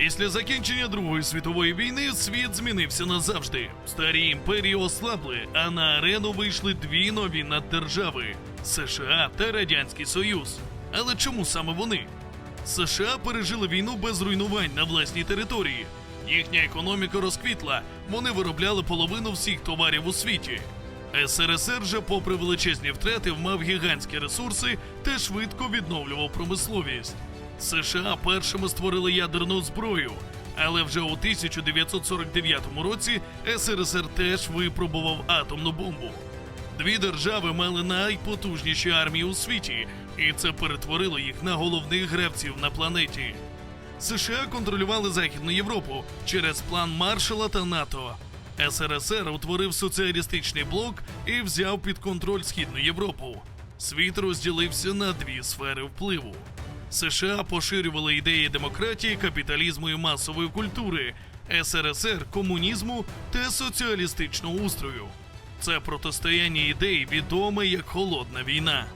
Після закінчення Другої світової війни світ змінився назавжди. Старі імперії ослабли, а на арену вийшли дві нові наддержави США та Радянський Союз. Але чому саме вони? США пережили війну без руйнувань на власній території. Їхня економіка розквітла, вони виробляли половину всіх товарів у світі. СРСР же, попри величезні втрати, мав гігантські ресурси та швидко відновлював промисловість. США першими створили ядерну зброю, але вже у 1949 році СРСР теж випробував атомну бомбу. Дві держави мали найпотужніші армії у світі, і це перетворило їх на головних гравців на планеті. США контролювали Західну Європу через план Маршала та НАТО. СРСР утворив соціалістичний блок і взяв під контроль Східну Європу. Світ розділився на дві сфери впливу. США поширювали ідеї демократії, капіталізму і масової культури, СРСР комунізму та соціалістичного устрою. Це протистояння ідей відоме як холодна війна.